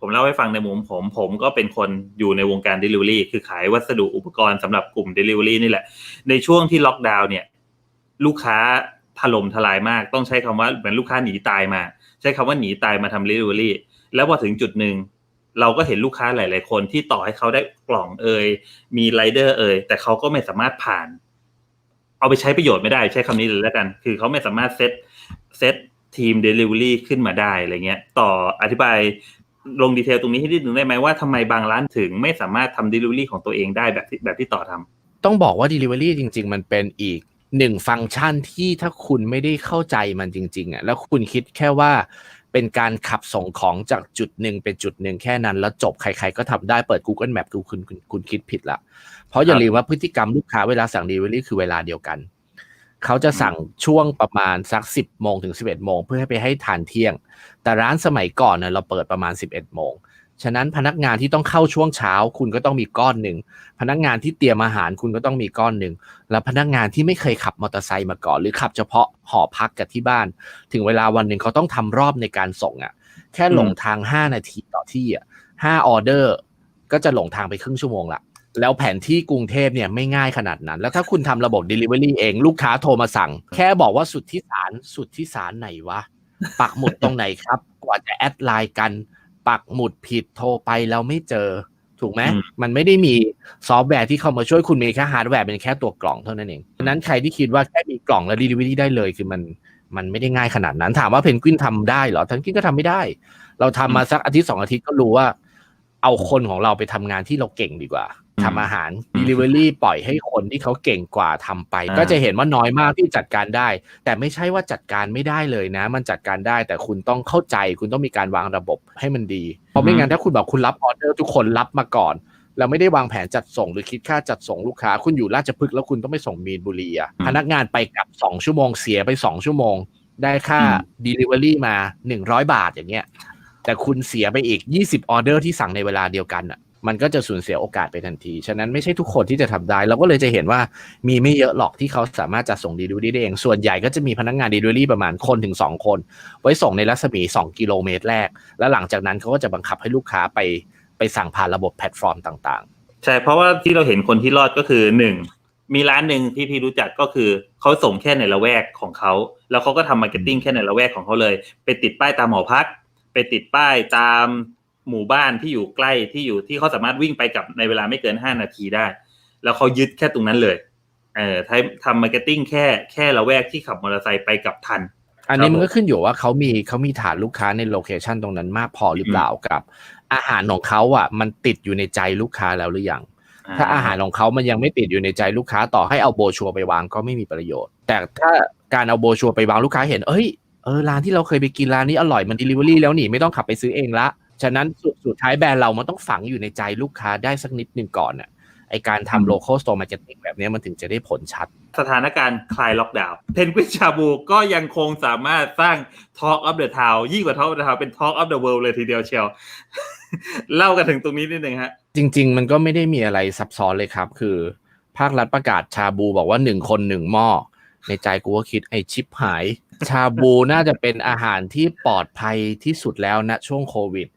ผมเล่าให้ฟังในมุมผมผมก็เป็นคนอยู่ในวงการ Delivery คือขายวัสดุอุปกรณ์สำหรับกลุ่ม Delivery นี่แหละ ในช่วงที่ล็อกดาวน์เนี่ย ลูกค้าถล่มทลายมาก ต้องใช้คำว่าเหมือนลูกค้าหนีตายมา ใช้คำว่าหนีตายมาทำ Delivery แล้วพอถึงจุดหนึ่งเราก็เห็นลูกค้าหลาย ๆ คนที่ต่อให้เขาได้กล่องเอ่ยมีไรเดอร์เอ่ยแต่เขาก็ไม่สามารถผ่าน เอาไปใช้ประโยชน์ไม่ได้ใช้คำนี้เลยแล้วกัน คือเขาไม่สามารถเซตเซตทีม Delivery ขึ้นมาได้อะไรเงี้ย ต่ออธิบาย ลงดีเทลตรงนี้ให้นิดนึงได้ไหมว่าทำไมบางร้านถึงไม่สามารถทำ Delivery ของตัวเองได้แบบที่แบบที่ต่อทำต้องบอกว่า Delivery จริง ๆ มันเป็นอีกหนึ่งฟังก์ชันที่ถ้าคุณไม่ได้เข้าใจมันจริง ๆอะแล้วคุณคิดแค่ว่าเป็นการขับส่งของจากจุดหนึ่งเป็นจุดหนึ่งแค่นั้น แล้วจบใคร ๆ ก็ทำได้เปิด Google Map ดูคุณคุณคุณคิดผิดละเพราะอย่าลืมว่าพฤติกรรมลูกค้าเวลาสั่ง Delivery คือเวลาเดียวกัน เขาจะสั่งช่วงประมาณสัก10โมงถึง11โมงเพื่อให้ไปให้ทานเที่ยง แต่ร้านสมัยก่อนเนี่ยเราเปิดประมาณ11โมงฉะนั้นพนักงานที่ต้องเข้าช่วงเช้า คุณก็ต้องมีก้อนหนึ่งพนักงานที่เตรียมอาหารคุณก็ต้องมีก้อนหนึ่งแล้วพนักงานที่ไม่เคยขับมอเตอร์ไซค์มาก่อน หรือขับเฉพาะหอพักกับที่บ้าน ถึงเวลาวันหนึ่งเขาต้องทำรอบในการส่งอะ่ะ แค่หลงทาง5นาทีต่อที่อะห้าออเดอร์ ก็จะหลงทางไปครึ่งชั่วโมงละ แล้วแผนที่กรุงเทพเนี่ยไม่ง่ายขนาดนั้น แล้วถ้าคุณทำระบบ Delivery เองลูกค้าโทรมาสั่ง แค่บอกว่าสุดที่สารสุดที่สารไหนวะ ปักหมุดตรงไหนครับ กว่าจะแอดไลน์กัน ปักหมุดผิดโทรไปแล้วไม่เจอ ถูกไหมอืมมันไม่ได้มีซอฟต์แวร์ที่เข้ามาช่วยคุณมีแค่ฮาร์ดแวร์เป็นแค่ตัวกล่องเท่านั้นเองฉะนั้นใครที่คิดว่าแค่มีกล่องแล้ว Delivery ได้เลยคือมันมันไม่ได้ง่ายขนาดนั้นถามว่าเพนกวินทำได้เหรอเพนกวินก็ทำไม่ได้ เราทำมาสักอาทิตย์สองอาทิตย์ก็รู้ว่า เอาคนของเราไปทำงานที่เราเก่งดีกว่า ทำอาหาร Delivery ปล่อยให้คนที่เขาเก่งกว่าทำไปอ่าก็จะเห็นว่าน้อยมากที่จัดการได้ แต่ไม่ใช่ว่าจัดการไม่ได้เลยนะ มันจัดการได้แต่คุณต้องเข้าใจ คุณต้องมีการวางระบบให้มันดีเพราะไม่งั้นถ้าคุณบอกคุณรับออเดอร์ทุกคนรับมาก่อนแล้วไม่ได้วางแผนจัดส่งหรือคิดค่าจัดส่งลูกค้า คุณอยู่ราชพฤกษ์แล้วคุณต้องไปส่งมีนบุรีอะอืมพนักงานไปกลับ 2 ชั่วโมงเสียไป 2 ชั่วโมง ได้ค่าอืม Delivery มา 100 บาทอย่างเงี้ยแต่คุณเสียไปอีก 20 ออเดอร์ที่สั่งในเวลาเดียวกันอะ มันก็จะสูญเสียโอกาสไปทันที ฉะนั้นไม่ใช่ทุกคนที่จะทำได้ เราก็เลยจะเห็นว่ามีไม่เยอะหรอกที่เขาสามารถจะส่งดีดูดีได้เอง ส่วนใหญ่ก็จะมีพนักงานดีดูดีประมาณคนถึง 2 คน ไว้ส่งในรัศมี 2 กิโลเมตรแรก แล้วหลังจากนั้นเขาก็จะบังคับให้ลูกค้าไปไปสั่งผ่านระบบแพลตฟอร์มต่างๆ ใช่ เพราะว่าที่เราเห็นคนที่รอดก็คือหนึ่งมีร้านหนึ่งที่พี่รู้จักก็คือเขาส่งแค่ในละแวกของเขา แล้วเขาก็ทำมาร์เก็ตติ้งแค่ในละแวกของเขาเลย ไปติดป้ายตามหอพัก ไปติดป้ายตาม หมู่บ้านที่อยู่ใกล้ที่อยู่ที่เขาสามารถวิ่งไปกลับในเวลาไม่เกินห้านาทีได้ แล้วเขายึดแค่ตรงนั้นเลยเออทำทำมาร์เก็ตติ้งแค่แค่ละแวกที่ขับมอเตอร์ไซค์ไปกลับทันๆอันนี้ครับมันก็ขึ้นอยู่ว่าเขามีเขามีฐานลูกค้าในโลเคชันตรงนั้นมากพอหรือเปล่ากับ อาหารของเขาอะ มันติดอยู่ในใจลูกค้าแล้วหรือยังถ้าอาหารของเขามันยังไม่ติดอยู่ในใจลูกค้าต่อให้เอาโบรชัวร์ไปวางก็ไม่มีประโยชน์ แต่ถ้าการเอาโบรชัวร์ไปวางลูกค้าเห็น เอ้ยเออร้านที่เราเคยไปกินร้านนี้อร่อยมัน delivery แล้วนี่ไม่ต้องขับไปซื้อเองละ ฉะนั้นสุดสุดท้ายแบรนด์เรามันต้องฝังอยู่ในใจลูกค้าได้สักนิดหนึ่งก่อนน่ะไอการทำ local store marketing แบบเนี้ยมันถึงจะได้ผลชัด สถานการณ์คลายล็อกดาวน์เพนกวินชาบูก็ยังคงสามารถสร้าง Talk of the Town ยิ่งกว่า Talk of the Town เป็น Talk of the World เลยทีเดียวเชียว เล่ากันถึงตรงนี้นิดนึงฮะ จริง ๆ มันก็ไม่ได้มีอะไรซับซ้อนเลยครับ คือ ภาครัฐประกาศชาบูบอกว่าหนึ่งคนหนึ่งหม้อในใจกูก็คิดไอชิปหาย ชาบูน่าจะเป็นอาหารที่ปลอดภัยที่สุดแล้วณช่วงโควิด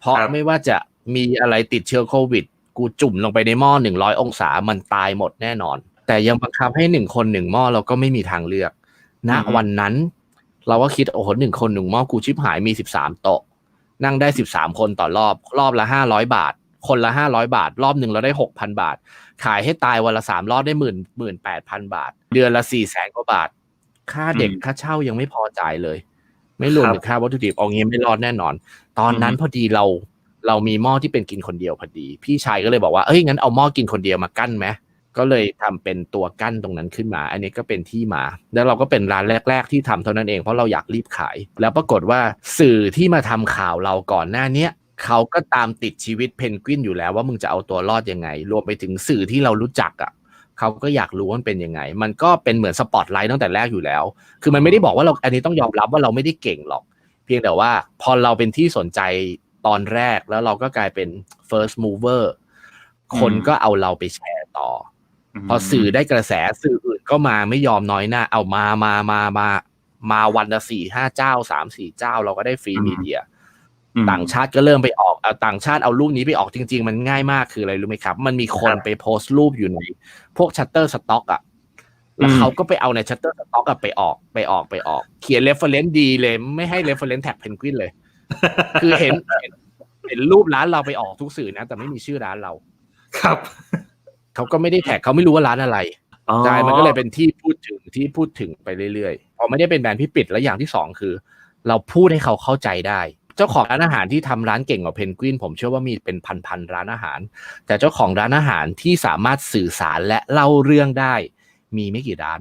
เพราะครับไม่ว่าจะมีอะไรติดเชื้อโควิด กูจุ่มลงไปในหม้อหนึ่งร้อยองศามันตายหมดแน่นอน แต่ยังบังคับให้หนึ่งคนหนึ่งหม้อเราก็ไม่มีทางเลือกณอือฮึวันนั้น เราก็คิดโอ้โหหนึ่งคนหนึ่งหม้อกูชิปหายมีสิบสามโต๊ะนั่งได้สิบสามคนต่อรอบ รอบละห้าร้อยบาท คนละห้าร้อยบาท รอบหนึ่งเราได้หกพันบาท ขายให้ตายวันละสามรอบได้หมื่นหมื่นแปดพันบาท เดือนละสี่แสนกว่าบาท ค่าเด็กอืมค่าเช่ายังไม่พอจ่ายเลย ไม่รวมครับถึงค่าวัตถุดิบเอางี้ไม่รอดแน่นอน ตอนนั้นอืมพอดีเราเรามีหม้อที่เป็นกินคนเดียวพอดี พี่ชายก็เลยบอกว่าเอ้ยงั้นเอาหม้อกินคนเดียวมากั้นไหมก็เลยทำเป็นตัวกั้นตรงนั้นขึ้นมา อันนี้ก็เป็นที่มา แล้วเราก็เป็นร้านแรก ๆ ที่ทำเท่านั้นเองเพราะเราอยากรีบขาย แล้วปรากฏว่าสื่อที่มาทำข่าวเราก่อนหน้าเนี้ยเขาก็ตามติดชีวิตเพนกวินอยู่แล้วว่ามึงจะเอาตัวรอดยังไง รวมไปถึงสื่อที่เรารู้จักอะ เขาก็อยากรู้ว่ามันเป็นยังไง มันก็เป็นเหมือนสปอตไลท์ตั้งแต่แรกอยู่แล้ว คือมันไม่ได้บอกว่าเราอันนี้ต้องยอมรับว่าเราไม่ได้เก่งหรอก เพียงแต่ว่าพอเราเป็นที่สนใจตอนแรกแล้วเราก็กลายเป็น first mover คนก็เอาเราไปแชร์ต่อ พอสื่อได้กระแสสื่ออื่นก็มาไม่ยอมน้อยหน้า เอามามามามามาวันละสี่ห้าเจ้าสามสี่เจ้าเราก็ได้ฟรีอืมมีเดียอืมต่างชาติก็เริ่มไปออกเอา ต่างชาติเอารูปนี้ไปออกจริง ๆ มันง่ายมากคืออะไรรู้ไหมครับ มันมีคนไปโพสต์รูปอยู่ในพวกชัตเตอร์สต็อกอะแล้วเขาก็ไปเอาในชัตเตอร์สต็อกอะไปออกไปออกไปออก เขียนเรฟเฟรนซ์ดีเลย ไม่ให้เรฟเฟรนซ์แท็กเพนกวินเลย คือเห็นเห็นเห็นรูปร้านเราไปออกทุกสื่อนะ แต่ไม่มีชื่อร้านเรา ครับเขาก็ไม่ได้แท็กเขาไม่รู้ว่าร้านอะไรอ๋อใช่มันก็เลยเป็นที่พูดถึงที่พูดถึงไปเรื่อยๆพอไม่ได้เป็นแบรนด์ที่ปิดแล้วอย่างที่สองคือ เราพูดให้เขาเข้าใจได้ เจ้าของร้านอาหารที่ทำร้านเก่งกว่าเพนกวินผมเชื่อว่ามีเป็นพันๆร้านอาหาร แต่เจ้าของร้านอาหารที่สามารถสื่อสารและเล่าเรื่องได้ มีไม่กี่ร้าน